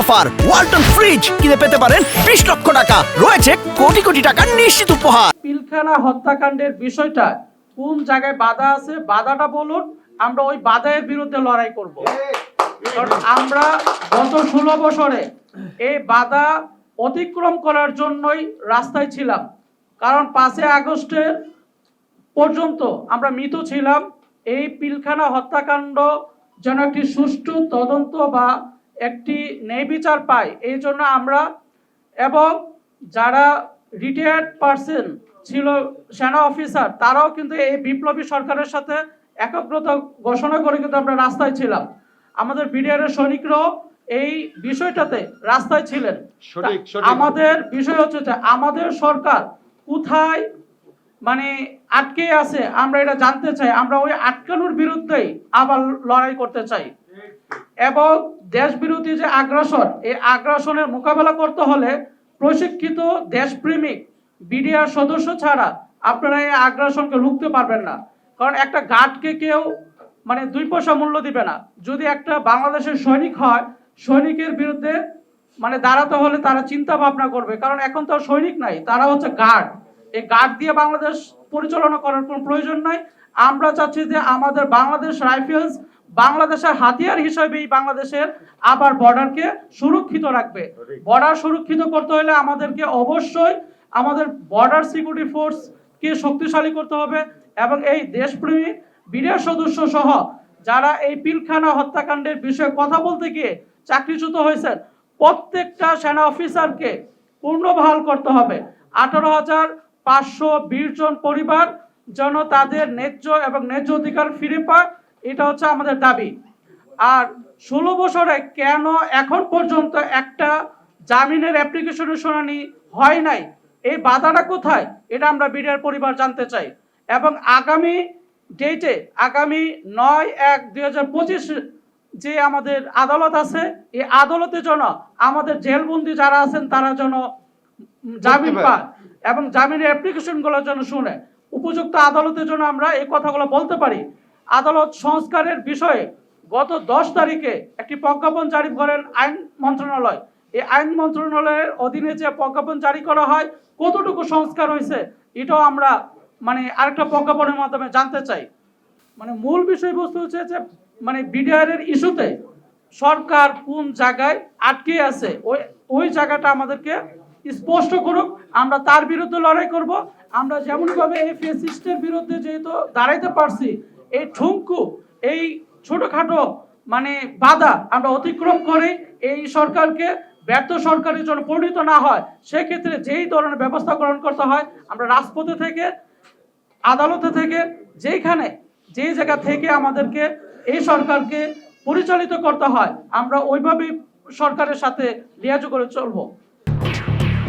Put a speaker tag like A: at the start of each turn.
A: Offer. Walton fridge কিনে পেতে পারেন বিশ লক্ষ টাকা। রয়েছে কোটি কোটি টাকার নিশ্চিত উপহার।
B: পিলখানা হত্যাকাণ্ডের বিষয়টা কোন জায়গায় বাধা আছে, বাধাটা বলুন, আমরা ওই বাধার বিরুদ্ধে লড়াই করব। আমরা গত ষোলো বছরে এই বাধা অতিক্রম করার জন্যই রাস্তায় ছিলাম। কারণ পাঁচই আগস্টের পর্যন্ত আমরা মৃত ছিলাম। এই পিলখানা হত্যাকাণ্ড যেন একটি সুষ্ঠু তদন্ত বা একটি ন্যায় বিচার পায়। এই জন্য আমরা এবং যারা রিটায়ার্ড পার্সন ছিল সেনা অফিসার তারাও কিন্তু এই বিপ্লবী সরকারের সাথে একাগ্রতা ঘোষণা করে কিন্তু আমরা রাস্তায় ছিলাম। আমাদের বিডিআরের সৈনিকরাও এই বিষয়টাতে রাস্তায় ছিলেন। আমাদের বিষয় হচ্ছে যে আমাদের সরকার কোথায় মানে আটকে আছে আমরা এটা জানতে চাই। আমরা ওই আটকানোর বিরুদ্ধেই আবার লড়াই করতে চাই। এবং দেশ বিরোধী যে আগ্রাসন, এই আগ্রাসনের মোকাবেলা করতে হলে প্রশিক্ষিত দেশপ্রেমিক, বিডিআর সদস্য ছাড়া আপনারা এই আগ্রাসনকে রুখতে পারবেন না। কারণ একটা গার্ডকে কেউ মানে দুই পয়সা মূল্য দিবে না। যদি একটা বাংলাদেশের সৈনিক হয়, সৈনিকের বিরুদ্ধে মানে দাঁড়াতে হলে তারা চিন্তা ভাবনা করবে। কারণ এখন তো সৈনিক নাই, তারা হচ্ছে গার্ড। এই গার্ড দিয়ে বাংলাদেশ পরিচালনা করার কোনো প্রয়োজন নাই। আমরা চাচ্ছি যে আমাদের বাংলাদেশ রাইফেলস বাংলাদেশের হাতিয়ার হিসেবে এই বাংলাদেশের আবার বর্ডারকে সুরক্ষিত রাখবে। বর্ডার সুরক্ষিত করতে হলে আমাদেরকে অবশ্যই আমাদের বর্ডার সিকিউরিটি ফোর্সকে শক্তিশালী করতে হবে এবং এই দেশপ্রেমী বিডিআর সদস্য সহ যারা এই পিলখানা হত্যাকাণ্ডের বিষয়ে কথা বলতে গিয়ে চাকরিচ্যুত হয়েছেন, প্রত্যেকটা সেনা অফিসারকে পূর্ণবহাল করতে হবে। আঠারো হাজার পাঁচশো বিশ জন পরিবার যেন তাদের ন্যায্য এবং ন্যায্য অধিকার ফিরে পায় এটা হচ্ছে আমাদের দাবি। আর ষোলো বছরে কেন এখন পর্যন্ত একটা জামিনের অ্যাপ্লিকেশনের শুনানি হয় নাই? এই বাধাটা কোথায়? এটা আমরা বিডিআর পরিবার জানতে চাই। এবং আগামী ডেটে আগামী নয় এক দুই হাজার পঁচিশ যে আমাদের আদালত আছে এই আদালতের জন্য আমাদের জেলবন্দি যারা আছেন তারা যেন জামিন
C: পায়।
B: এবং জামিনের অ্যাপ্লিকেশনগুলোর জন্য শুনে। উপযুক্ত আদালতের জন্য আমরা এই কথাগুলো বলতে পারি। আদালত সংস্কারের বিষয়ে গত দশ তারিখে একটি প্রজ্ঞাপন জারি করেন আইন মন্ত্রণালয়। এই আইন মন্ত্রণালয়ের অধীনে যে প্রজ্ঞাপন জারি করা হয়, কতটুকু সংস্কার হয়েছে, এটাও আমরা মানে আরেকটা প্রজ্ঞাপনের মাধ্যমে জানতে চাই। মানে মূল বিষয়বস্তু হচ্ছে যে মানে বিডিআর এর ইস্যুতে সরকার কোন জায়গায় আটকে আছে, ওই ওই জায়গাটা আমাদেরকে স্পষ্ট করুক, আমরা তার বিরুদ্ধে লড়াই করব। আমরা যেমনভাবে এই ফেসিস্টের বিরুদ্ধে যেহেতু দাঁড়াইতে পারছি, এই ঠুঙ্কু এই ছোটখাটো মানে বাধা আমরা অতিক্রম করে এই সরকারকে ব্যর্থ সরকারের জন্য পরিণত না হয়, সেক্ষেত্রে যেই ধরনের ব্যবস্থা গ্রহণ করতে হয়, আমরা রাজপথে থেকে, আদালতে থেকে, যেখানে, যে জায়গা থেকে আমাদেরকে এই সরকারকে পরিচালিত করতে হয়, আমরা ওইভাবেই সরকারের সাথে লিয়াজু করে চলবো।